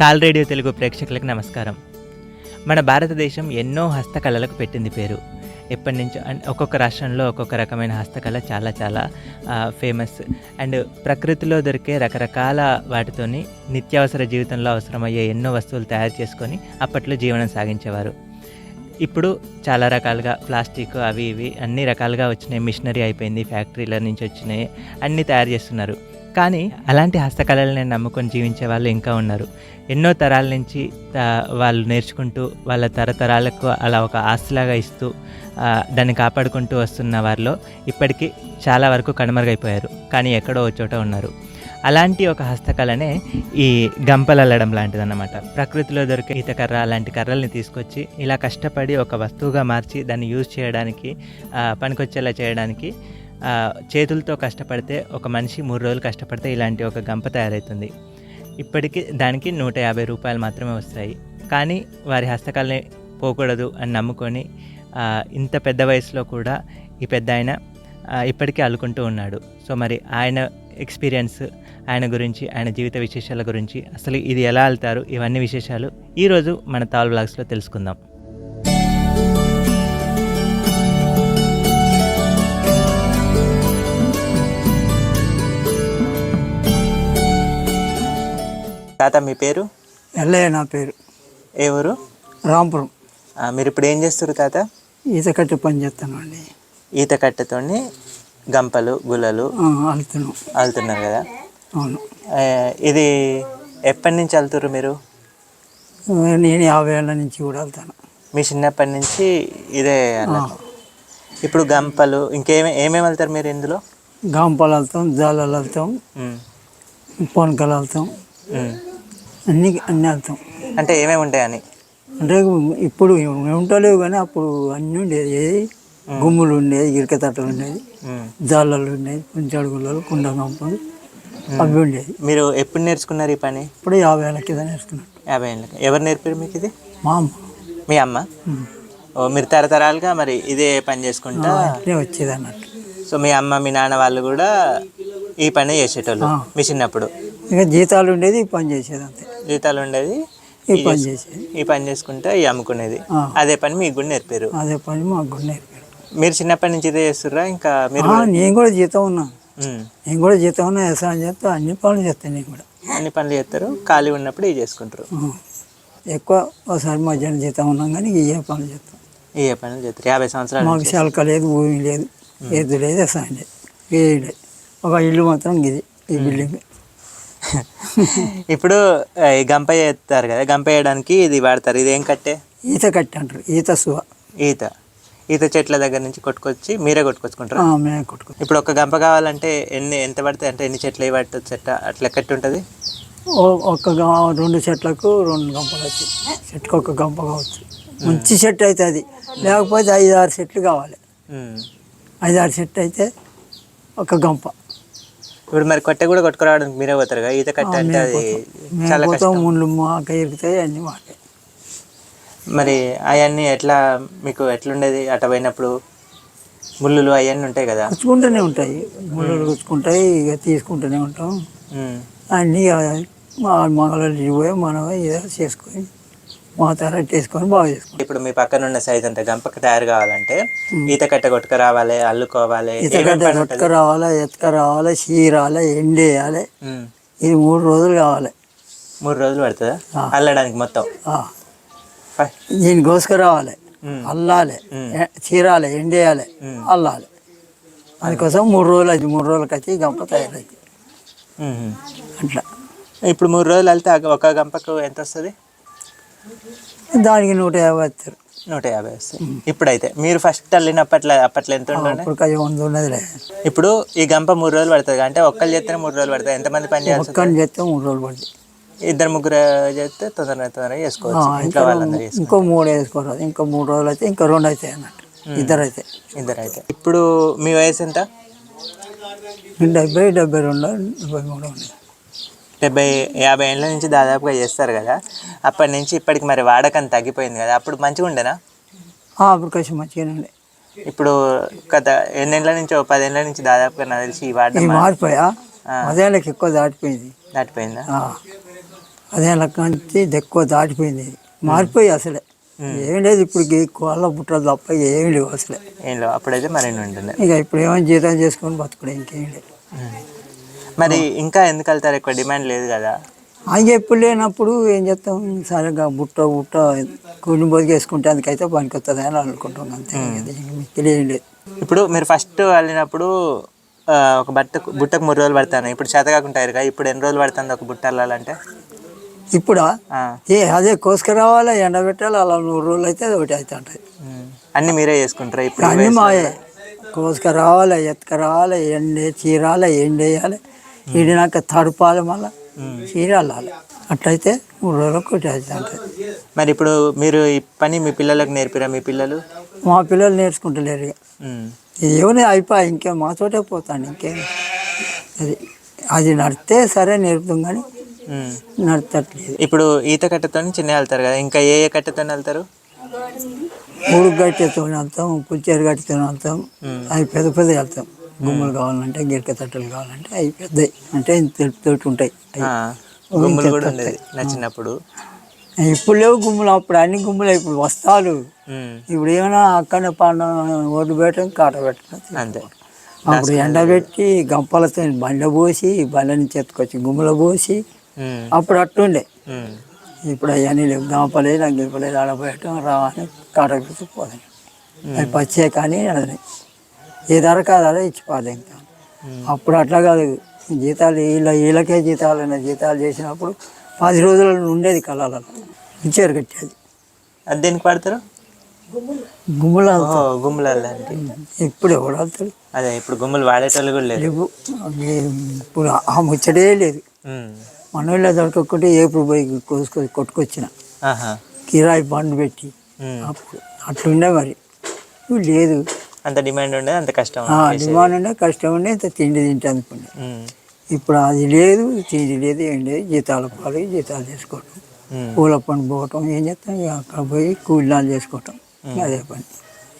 తాల్ radio Telugu ప్రేక్షకులకు నమస్కారం. మన భారతదేశం ఎన్నో హస్తకళలకు పెట్టింది పేరు. ఎప్పటి నుంచో ఒక్కొక్క రాష్ట్రంలో ఒక్కొక్క రకమైన హస్తకళ చాలా చాలా ఫేమస్. అండ్ ప్రకృతిలో దొరికే రకరకాల వాటితోని నిత్యావసర జీవితంలో అవసరమయ్యే ఎన్నో వస్తువులు తయారు చేసుకొని అప్పట్లో జీవనం సాగించేవారు. ఇప్పుడు చాలా రకాలుగా ప్లాస్టిక్ అవి ఇవి అన్ని రకాలుగా వచ్చినాయి. మిషనరీ అయిపోయింది ఫ్యాక్టరీల నుంచి వచ్చినాయి. అన్నీ తయారు చేస్తున్నారు. కానీ అలాంటి హస్తకళలను నమ్ముకొని జీవించే వాళ్ళు ఇంకా ఉన్నారు. ఎన్నో తరాల నుంచి వాళ్ళు నేర్చుకుంటూ వాళ్ళ తరతరాలకు అలా ఒక ఆస్తిలాగా ఇస్తూ దాన్ని కాపాడుకుంటూ వస్తున్న వారిలో ఇప్పటికీ చాలా వరకు కనుమరుగైపోయారు. కానీ ఎక్కడో ఒక చోట ఉన్నారు. అలాంటి ఒక హస్తకళనే ఈ గంపలల్లడం లాంటిదన్నమాట. ప్రకృతిలో దొరికే ఈతకర్ర అలాంటి కర్రల్ని తీసుకొచ్చి ఇలా కష్టపడి ఒక వస్తువుగా మార్చి దాన్ని యూజ్ చేయడానికి పనికొచ్చేలా చేయడానికి చేతులతో కష్టపడితే ఒక మనిషి మూడు రోజులు కష్టపడితే ఇలాంటి ఒక గంప తయారవుతుంది ఇప్పటికీ దానికి నూట యాభై రూపాయలు మాత్రమే వస్తాయి. కానీ వారి హస్తకళని పోకూడదు అని నమ్ముకొని ఇంత పెద్ద వయసులో కూడా ఈ పెద్ద ఆయన ఇప్పటికీ అల్లుకుంటూ ఉన్నాడు. సో మరి ఆయన ఎక్స్పీరియన్స్ ఆయన గురించి ఆయన జీవిత విశేషాల గురించి అసలు ఇది ఎలా వెళ్తారు ఇవన్నీ విశేషాలు ఈరోజు మన తాల్ బ్లాగ్స్లో తెలుసుకుందాం. తాత మీ పేరు? ఎల్లయ్య నా పేరు. ఏ ఊరు? రాంపురం. మీరు ఇప్పుడు ఏం చేస్తారు తాత? ఈత కట్టి పని చేస్తాను అండి ఈత కట్టెతోని గంపలు గులలు వెళ్తున్నాం అల్లుతున్నారు కదా? అవును. ఇది ఎప్పటి నుంచి వెళ్తున్నారు మీరు? నేను యాభై ఏళ్ళ నుంచి కూడా వెళ్తాను మీ చిన్నప్పటి నుంచి ఇదే. ఇప్పుడు గంపలు ఇంకేమే ఏమేమి వెళ్తారు మీరు ఇందులో? గాంపలు వెళ్తాం జాలలు వెళ్తాం పొనకలు వెళ్తాం. అన్ని అన్నీ వెళ్తాం. అంటే ఏమేమి ఉంటాయని? అంటే ఇప్పుడు ఉంటలేవు కానీ అప్పుడు అన్నీ ఉండేది ఏది? గుమ్ములు ఉండేది ఇరక తట్టలు ఉండేది. జాలలు ఉండేది కొంచెం గుల్లలు కుండ గంపలు అవి ఉండేది మీరు ఎప్పుడు నేర్చుకున్నారు ఈ పని? ఇప్పుడు యాభై ఏళ్ళ కింద నేర్చుకున్నాను. యాభై ఏళ్ళకి ఎవరు నేర్పారు మీకు ఇది? మా అమ్మ. మీ అమ్మ. ఓ మీరు తరతరాలుగా మరి ఇదే పని చేసుకుంటా? వచ్చేది అన్నట్టు సో మీ అమ్మ మీ నాన్న వాళ్ళు కూడా ఈ పని చేసేటోళ్ళు. మీ చిన్నప్పుడు? ఇక జీతాలు ఉండేది ఈ పని చేసేది అంతే. జీతాలు ఉండేది. ఈ పని చేస్- చేసేది. ఈ పని చేసుకుంటా ఈ అమ్ముకునేది. అదే పని మీకు కూడా నేర్పారు. అదే పని మాకు కూడా నేర్పారు. మీరు చిన్నప్పటి నుంచి ఇదే చేస్తుర్రా? ఇంకా మీరు నేను కూడా జీతం ఉన్నా. నేను కూడా జీతం ఉన్నా వ్యవసాయం చేస్తా అన్ని పనులు చేస్తాను నేను కూడా. అన్ని పనులు చేస్తారు. ఖాళీ ఉన్నప్పుడు ఇవి చేసుకుంటారు. ఎక్కువ ఒకసారి మధ్యాహ్నం జీతం ఉన్నాం కానీ ఏ పనులు చేస్తాం. ఏ పనులు చేస్తారు. యాభై సంవత్సరాలు మాకు శలక లేదు భూమి లేదు ఎద్దు లేదు వ్యవసాయం లేదు ఒక ఇల్లు మాత్రం ఇది ఈ బిల్డింగ్. ఇప్పుడు గంప చేస్తారు కదా గంప వేయడానికి ఇది వాడతారు. ఇది ఏం కట్టే? ఈత కట్టి అంటారు. ఈత సువ. ఈత. ఈత చెట్ల దగ్గర నుంచి కొట్టుకొచ్చి మీరే కొట్టుకొచ్చుకుంటారు? మేము కొట్టుకో ఇప్పుడు ఒక గంప కావాలంటే ఎన్ని ఎంత పడితే అంటే ఎన్ని చెట్లు పట్టచ్చు చెట్ట? అట్లా కట్టి ఉంటుంది గ- రెండు చెట్లకు రెండు గంపలు వచ్చి. చెట్టుకు ఒక గంప కావచ్చు. మంచి చెట్టు అయితే అది. లేకపోతే ఐదు ఆరు చెట్లు కావాలి. ఐదు ఆరు చెట్టు అయితే ఒక గంప. ఇప్పుడు మరి కట్టె కూడా కొట్టుకురావడానికి మీరే పోతారు కదా ఈత కట్టె అంటే అది చాలా కష్టం ముళ్ళు మాక ఇరుకుతాయి అన్ని మాకే మరి అవన్నీ ఎట్లా మీకు ఎట్లుండేది అట పోయినప్పుడు ముళ్ళులు అవన్నీ ఉంటాయి కదా గుచ్చుకుంటూనే ఉంటాయి ముళ్ళు గుచ్చుకుంటాయి ఇక తీసుకుంటూనే ఉంటాం. అన్నీ ఇక మా మగలు పోయి మనం ఏదో చేసుకొని మా తర వేసుకొని బాగా చేసుకుంటాం ఇప్పుడు మీ పక్కన ఉన్న సైజ్ అంతా గంపకి తయారు కావాలంటే ఈత కట్టె కొట్టుకు రావాలి అల్లుకోవాలి ఇతగడ్డ పని కొట్టుక? రావాలి ఎత్తుక రావాలి చీరాలి ఎండేయాలి. ఇది మూడు రోజులు కావాలి మూడు రోజులు పడుతుందా. అల్లడానికి మొత్తం ఆ. ఫై. దీన్ని కోసుకు రావాలి. అల్లాలి చీరాలి ఎండేయాలి. అల్లాలి అందుకోసం మూడు రోజులు అది మూడు రోజులకి వచ్చి గంప తయారైంది ఉమ్. అట్లా ఇప్పుడు మూడు రోజులు వెళ్తే ఒక గంపకు ఎంత వస్తుంది దానికి నూట యాభై వస్తారు. నూట యాభై వస్తాయి. ఇప్పుడైతే మీరు ఫస్ట్ అల్లినప్పట్లో అప్పట్లో ఎంత ఉండే? వంద ఉన్నదిలే. ఇప్పుడు ఈ గంప మూడు రోజులు పడుతుంది. అంటే ఒక్కళ్ళు చేస్తేనే మూడు రోజులు పడుతుంది. ఎంతమంది పని ఒక్కని చేస్తే మూడు రోజులు పడుతుంది. ఇద్దరు ముగ్గురు చేస్తే తొందరగా తొందరగా చేసుకోవచ్చు. ఇంకో మూడు వేసుకోరాదు. ఇంకో మూడు రోజులు అయితే ఇంకా రెండు అవుతాయి అన్నట్టు. ఇద్దరు అయితే ఇద్దరు అయితే ఇప్పుడు మీ వయసు ఎంత? డెబ్బై డెబ్బై రెండు డెబ్బై మూడు ఉన్నాయి. డెబ్బై యాభై ఏళ్ళ నుంచి దాదాపుగా చేస్తారు కదా. అప్పటి నుంచి ఇప్పటికి మరి వాడకం తగ్గిపోయింది కదా. అప్పుడు మంచిగా ఉండేనా? అప్పుడు కొంచెం మంచిగానే ఉండే. ఇప్పుడు గత ఎన్నేళ్ళ నుంచి పదేళ్ళ నుంచి దాదాపుగా నాకు తెలిసి ఈ వాడడం మారిపోయా. పదేళ్ళకి ఎక్కువ దాటిపోయింది. దాటిపోయిందా? ఆ. పదేళ్ళ నుంచి ఎక్కువ దాటిపోయింది. మారిపోయి అసలే. ఏం లేదు ఇప్పుడు కోళ్ళ బుట్టలు తప్ప ఏం లేవు అసలే. ఏం లేవు. అప్పుడైతే మరిన్ని ఉంటుండే. ఇక ఇప్పుడు ఏమైనా జీతం చేసుకొని బతుకుడే ఇంకేం లేదు. మరి ఇంకా ఎందుకు వెళ్తారు? ఎక్కువ డిమాండ్ లేదు కదా. ఆయన ఎప్పుడు లేనప్పుడు ఏం చేస్తాం? సరిగా బుట్ట బుట్ట కూలి బతికేసుకుంటే అందుకైతే పనికి వస్తుంది అని అనుకుంటాం అంతే ఇది మీకు తెలియడం లేదు. ఇప్పుడు మీరు ఫస్ట్ వెళ్ళినప్పుడు ఒక బట్ట బుట్టకు మూడు రోజులు పడతాను? ఇప్పుడు చేత కాకుండా కదా. ఇప్పుడు ఎన్ని రోజులు పడుతుంది ఒక బుట్ట వెళ్ళాలంటే ఇప్పుడా? ఏ అదే కోసుకురావాలి ఎండబెట్టాలి? అలా నూరు రోజులు అయితే అది ఒకటి అయితే ఉంటుంది. అన్నీ మీరే చేసుకుంటారా? ఇప్పుడు అన్నీ మాయే. కోసుక రావాలి ఎత్తుక రావాలి ఎండే చీరాలి ఎండేయాలి. ఎండినాక తడపాలి మళ్ళీ. చీరాలి అట్లయితే మూడు రోజులకు ఉంటుంది మరి ఇప్పుడు మీరు ఈ పని మీ పిల్లలకు నేర్పిరా మీ పిల్లలు? మా పిల్లలు నేర్చుకుంటలేరు ఏమైనా అయిపోయి ఇంకే మాతోటే పోతాను ఇంకేం. అది అది నడితే సరే నేర్పుతాం కానీ. నడతట్లేదు. ఇప్పుడు ఈత కట్టతో చిన్న వెళ్తారు కదా ఇంకా ఏ ఏ కట్టతో వెళ్తారు? మూడు గట్టితో వెళ్తాం పుచ్చేరు గట్టితో వెళ్తాం. అవి పెద్ద పెద్ద వెళ్తాం. గుమ్మలు కావాలంటే గిరక తట్టలు కావాలంటే అవి పెద్దవి. అంటే తెలుపుతోటి ఉంటాయి. గుమ్ములు కూడా ఉండేది నా చిన్నప్పుడు ఇప్పుడు లేవు గుమ్మలు అప్పుడు అన్ని గుమ్మలు ఇప్పుడు వస్తాలు. ఇప్పుడు ఏమైనా అక్కడనే పండ ఒడ్డు పెట్టడం కాట పెట్టడం అంతే. అప్పుడు ఎండబెట్టి గంపలతో బండ పోసి బండ నుంచి ఎత్తుకొచ్చి గుమ్మల పోసి. అప్పుడు అట్టుండే. ఇప్పుడు అవన్నీ లేవు. గంపలే గిరిపలే ఆడబోయటం రావని కాట పెట్టి పోదాం అవి పచ్చే కానీ అది ఏ ధర కాదు అదే ఇచ్చిపోదు ఇంకా. అప్పుడు అట్లా కాదు. జీతాలు వీళ్ళ వీళ్ళకే జీతాలు అనే జీతాలు చేసినప్పుడు పది రోజులు ఉండేది కళాలలో ఇచ్చారు కట్టేది. అది దేనికి పడతారు గుమ్మల ఓ గుమ్ములు వెళ్ళడానికి ఇప్పుడు వెళ్తాడు అదే ఇప్పుడు గుమ్ములు వాడేటోళ్ళు కూడా లేదు లేవు. ఇప్పుడు ఆ ముచ్చటే లేదు. ఉమ్. మనోళ్ళ దొరకకుంటే ఏపుడు పోయి కోసుకొని కొట్టుకొచ్చిన. కిరాయి బండ్ పెట్టి. అప్పుడు అట్లుండే మరి. లేదు. అంత డిమాండ్ ఉండేది అంత కష్టం డిమాండ్ ఉండే కష్టం ఉండే ఇంత తిండి తింటే అనుకునే ఉమ్. ఇప్పుడు అది లేదు తిండి లేదు ఏం లేదు జీతాలు పాలు జీతాలు చేసుకోవటం. పూల పని పోవటం ఏం చేస్తాం అక్కడ పోయి కూలీనాలు చేసుకోవటం అదే పని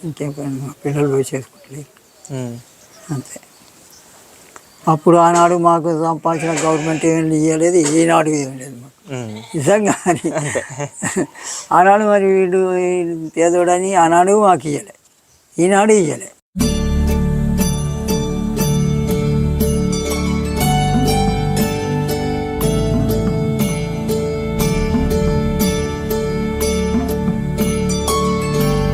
ఇంకేం పని మా పిల్లలు పోయి చేసుకోవట్లేదు. అంతే అప్పుడు ఆనాడు మాకు సంపాదించిన గవర్నమెంట్ ఏం ఇవ్వలేదు ఈనాడు ఏం లేదు మాకు. నిజంగా. ఆనాడు మరి వీడు పేదోడని ఆనాడు మాకు ఇవ్వలే ఈనాడు ఇవ్వలే